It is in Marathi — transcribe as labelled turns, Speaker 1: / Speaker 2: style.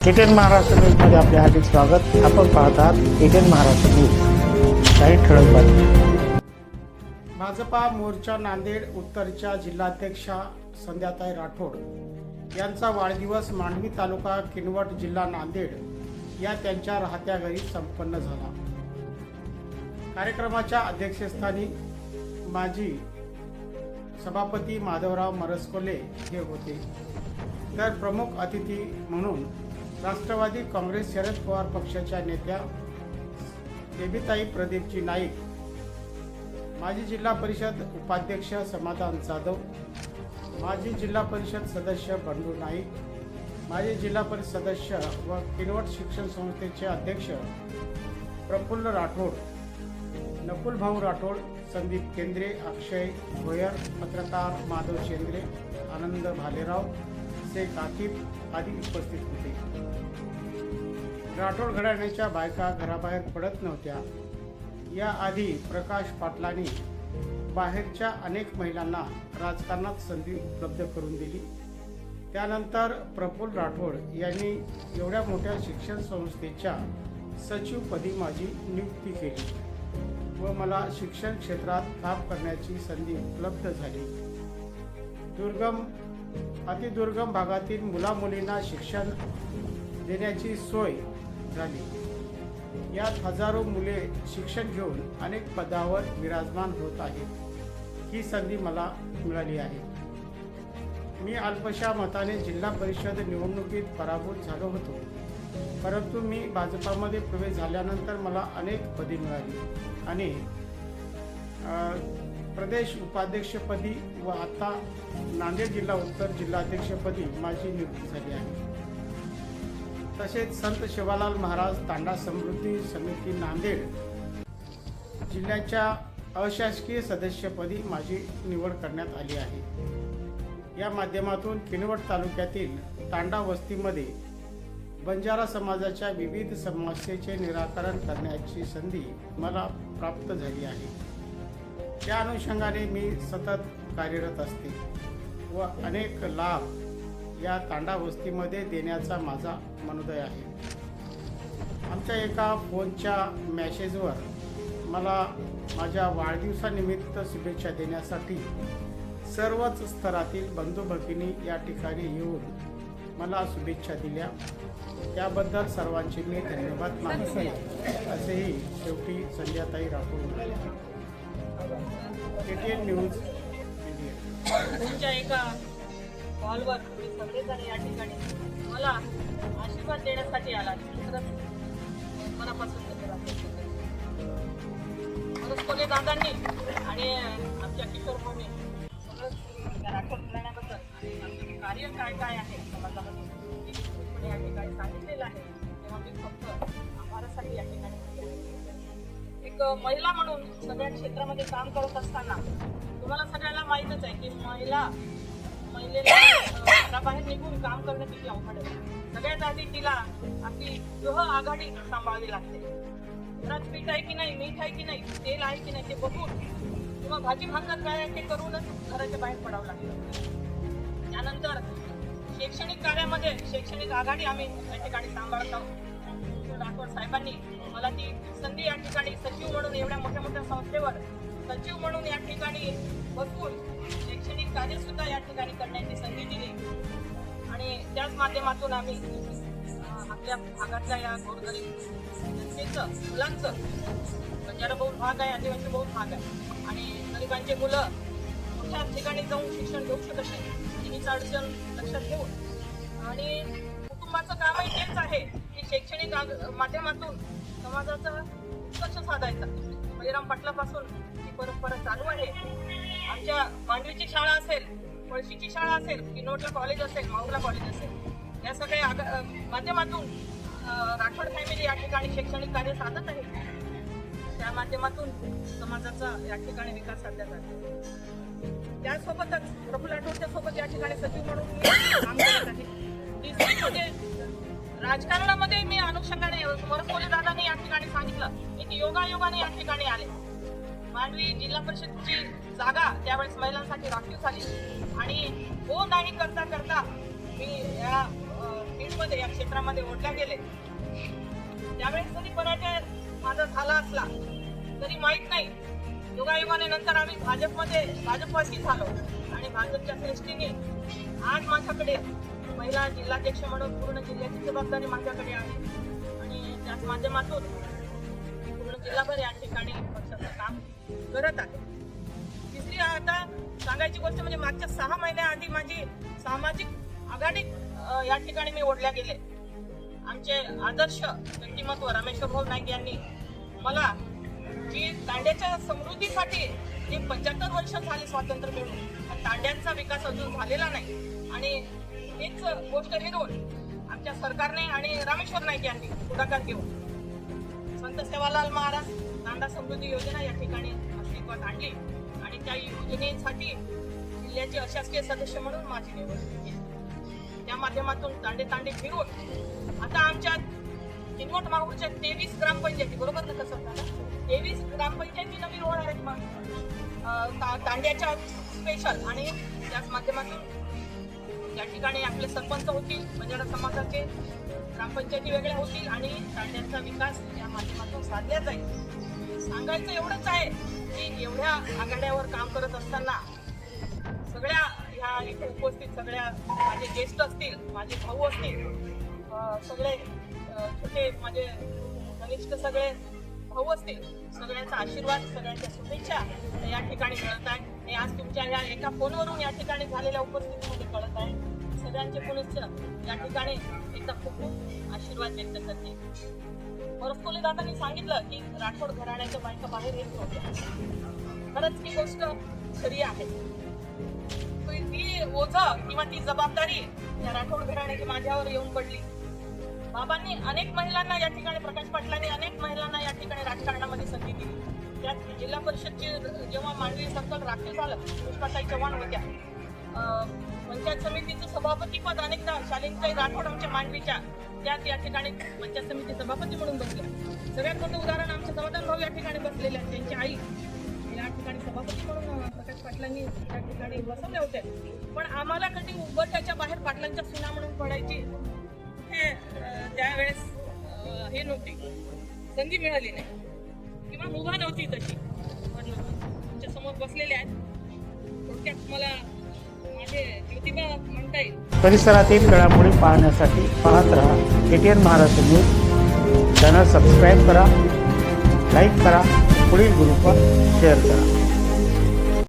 Speaker 1: एटीएन महाराष्ट्र न्यूजमध्ये आपले हार्दिक स्वागत. आपण पाहत आहात एटीएन महाराष्ट्र न्यूज. काही ठळक बातमी भाजपा मोर्चा नांदेड उत्तरच्या जिल्हाध्यक्षा संध्याताई राठोड यांचा वाढदिवस मांडवी तालुका किनवट जिल्हा नांदेड या त्यांच्या राहत्या घरी संपन्न झाला. कार्यक्रमाच्या अध्यक्षस्थानी माजी सभापती माधवराव मरसकोले हे होते. तर प्रमुख अतिथी म्हणून राष्ट्रवादी काँग्रेस शरद पवार पक्षाच्या नेत्या देवीताई प्रदीपजी नाईक माजी जिल्हा परिषद उपाध्यक्ष समाधान जाधव माजी जिल्हा परिषद सदस्य बंडू नाईक माजी जिल्हा परिषद सदस्य व किनवट शिक्षण संस्थेचे अध्यक्ष प्रफुल्ल राठोड नकुल भाऊ राठोड संदीप केंद्रे अक्षय भोयर पत्रकार माधव शेंद्रे आनंद भालेराव शेख काकीब आदी उपस्थित होते. राठोड घराण्याच्या बायका घराबाहेर पडत नव्हत्या. याआधी प्रकाश पाटलांनी बाहेरच्या अनेक महिलांना राजकारणात संधी उपलब्ध करून दिली. त्यानंतर प्रफुल्ल राठोड यांनी एवढ्या मोठ्या शिक्षण संस्थेच्या सचिवपदी माझी नियुक्ती केली व मला शिक्षण क्षेत्रात काम करण्याची संधी उपलब्ध झाली. दुर्गम अतिदुर्गम भागातील मुलामुलींना शिक्षण देण्याची सोय झाली. यात हजारो मुले शिक्षण घेऊन अनेक पदावर विराजमान होत आहेत. ही संधी मला मिळाली आहे. मी अल्पशा मताने जिल्हा परिषद निवडणुकीत पराभूत झालो होतो. परंतु मी भाजपामध्ये प्रवेश झाल्यानंतर मला अनेक पदे मिळाली आणि प्रदेश उपाध्यक्षपदी व आता नांदेड जिल्हा उत्तर जिल्हाध्यक्षपदी माझी नियुक्ती झाली आहे. तसेच संत शिवालाल महाराज तांडा समृद्धी समिती नांदेड जिल्ह्याच्या अशासकीय सदस्यपदी माझी निवड करण्यात आली आहे. या माध्यमातून किनवट तालुक्यातील तांडा वस्तीमध्ये बंजारा समाजाच्या विविध समस्येचे निराकरण करण्याची संधी मला प्राप्त झाली आहे. त्या अनुषंगाने मी सतत कार्यरत असते व अनेक लाभ या तांडा वस्तीमध्ये देण्याचा माझा मनोदय आहे. आमच्या एका फोनच्या मॅसेजवर मला माझ्या वाढदिवसानिमित्त शुभेच्छा देण्यासाठी सर्वच स्तरातील बंधू भगिनी या ठिकाणी येऊन मला शुभेच्छा दिल्या. त्याबद्दल सर्वांचे मी धन्यवाद मानते. असेही शेवटी संध्याताई राठोड म्हणाल्या एटीएन न्यूज
Speaker 2: तुमच्या एका कॉलवर तुम्ही सगळेजण या ठिकाणी मला आशीर्वाद देण्यासाठी आला खरंच मनापासून खरंच कोणी दादांनी आणि आमच्या किशोर भाऊनी सगळं राठोड आणि आमचं कार्य काय काय आहे समाजामध्ये या ठिकाणी सांगितलेलं आहे. तेव्हा मी फक्त आभारासाठी या ठिकाणी एक महिला म्हणून सगळ्या क्षेत्रामध्ये काम करत असताना तुम्हाला सगळ्यांना माहीतच आहे की महिला महिलेला घराबाहेर निघून काम करणं किती अवघड आहे. सगळ्यात आधी तिला आपली गृह आघाडी सांभाळावी लागते. घरात पीठ आहे की नाही मीठ आहे की नाही तेल आहे की नाही ते बघून किंवा भाजी भाकर काय आहे ते करूनच घराच्या बाहेर पडावं लागतं. त्यानंतर शैक्षणिक कार्यामध्ये शैक्षणिक आघाडी आम्ही या ठिकाणी सांभाळत आहोत. राठोड साहेबांनी मला ती संधी या ठिकाणी सचिव म्हणून एवढ्या मोठ्या मोठ्या संस्थेवर सचिव म्हणून या ठिकाणी बसून शैक्षणिक कार्य सुद्धा या ठिकाणी करण्याची संधी दिली. आणि त्याच माध्यमातून आम्ही आपल्या भागातल्या या गोरगरीब जनतेचं मुलांचं बंजारा बहुल भाग आहे आदिवासी बहुल भाग आहे आणि गरिबांचे मुलं मोठ्या ठिकाणी जाऊन शिक्षण घेऊ शकत नाही तिन्हीचा अडचण लक्षात घेऊन. आणि कुटुंबाचं कामही तेच आहे. की शैक्षणिक माध्यमातून समाजाचा उत्कर्ष साधायचा. बळीराम पाटलापासून ही परंपरा चालू आहे. आमच्या मांडवीची शाळा असेल पळशीची शाळा असेल किनोटला कॉलेज असेल माऊला कॉलेज असेल या सगळ्या माध्यमातून राठोड फॅमिली या ठिकाणी शैक्षणिक कार्य साधत आहे. त्या माध्यमातून समाजाचा या ठिकाणी विकास साधला जातो त्यासोबतच प्रफुल्ल राठोडच्या सोबत या ठिकाणी सचिव म्हणून राजकारणामध्ये मी अनुषंगाने वरसोले दादांनी या ठिकाणी सांगितलं. की योगायोगाने या ठिकाणी आले. मांडवी जिल्हा परिषदची जागा त्यावेळेस महिलांसाठी राखीव झाली. आणि हो नाही करता करता मी या फील्डमध्ये या क्षेत्रामध्ये ओढल्या गेले. त्यावेळेस जरी पराजय माझा झाला असला तरी माहीत नाही योगायोगाने नंतर आम्ही भाजपमध्ये भाजपवासी झालो. आणि भाजपच्या श्रेष्ठीने आज माझ्याकडे महिला जिल्हाध्यक्ष म्हणून पूर्ण जिल्ह्याची जबाबदारी माझ्याकडे आहे. आणि त्याच माध्यमातून पूर्ण जिल्हाभर या ठिकाणी पक्षाचं काम करत आहे. तिसरी आता सांगायची गोष्ट म्हणजे मागच्या सहा महिन्याआधी माझी सामाजिक आघाडी या ठिकाणी मी ओढल्या गेले. आमचे आदर्श व्यक्तिमत्व रामेश्वर भाऊ नाईक यांनी मला जी तांड्याच्या समृद्धीसाठी जे पंच्याहत्तर वर्ष झाली स्वातंत्र्य मिळून तांड्यांचा विकास अजून झालेला नाही. आणि हीच गोष्ट हेरून आमच्या सरकारने आणि रामेश्वर नाईक यांनी पुढाकार घेऊन. संत सेवालाल महाराज तांडा समृद्धी योजना या ठिकाणी अस्तित्वात आणली आणि त्या योजनेसाठी जिल्ह्याचे अशासकीय सदस्य म्हणून माझी निवड केली त्या माध्यमातून तांडे तांडे फिरून आता आमच्या किनवट माहूरच्या तेवीस ग्रामपंचायती बरोबर ना कसं झालं तेवीस ग्रामपंचायती नवीन होणार आहेत मग. तांड्याच्या स्पेशल आणि त्याच माध्यमातून या ठिकाणी आपले सरपंच होतील बंजारा समाजाचे ग्रामपंचायती वेगळ्या होतील आणि तांड्यांचा विकास या माध्यमातून साधला जाईल. सांगायचं एवढंच आहे की एवढ्या आघाड्यावर काम करत असताना सगळ्या ह्या इथे उपस्थित सगळ्या माझे ज्येष्ठ असतील माझे भाऊ असतील सगळे छोटे माझे कनिष्ठ सगळे भाऊ असतील सगळ्यांचा आशीर्वाद सगळ्यांच्या शुभेच्छा या ठिकाणी मिळत आहे आणि आज तुमच्या या एका फोनवरून या ठिकाणी झालेल्या उपस्थितीमध्ये कळत आहे. सगळ्यांचे पुनश्च या ठिकाणी एकदा खूप खूप आशीर्वाद व्यक्त करते. परस्कोले दादांनी सांगितलं की राठोड घराण्याच्या बायका बाहेर येत नव्हत्या. खरंच ही गोष्ट खरी आहे. ती ओझ किंवा ती जबाबदारी या राठोड घराण्याची माझ्यावर येऊन पडली. बाबांनी अनेक महिलांना या ठिकाणी प्रकाश पाटलांनी अनेक महिलांना या ठिकाणी राजकारणामध्ये संधी दिली. त्यात जिल्हा परिषदची जेव्हा मांडवी सर्कल राखीव झालं पुष्पाताई चव्हाण होत्या. पंचायत समितीचं सभापती पद अनेकदा शालिनीताई राठोड आमच्या मांडवीच्या त्यात या ठिकाणी पंचायत समिती सभापती म्हणून बसल्या सगळ्यात मोठं उदाहरण आमचे समाधान भाऊ या ठिकाणी बसलेले आहेत. त्यांची आई या ठिकाणी सभापती म्हणून प्रकाश पाटलांनी या ठिकाणी बसवल्या होत्या. पण आम्हाला कधी उभट्याच्या बाहेर पाटलांच्या सुना म्हणून पडायची हे त्यावेळेस हे नव्हती. संधी मिळाली नाही. किंवा उभा नव्हती तशी. तुमच्यासमोर बसलेले आहेत. थोडक्यात मला माझे ज्योतिबा म्हणता येईल.
Speaker 1: परिसरातील घडामोडी पाहण्यासाठी पाहत रहा. ATN Maharashtra news. Channel subscribe करा. लाईक करा. पुढील ग्रुपवर शेअर करा.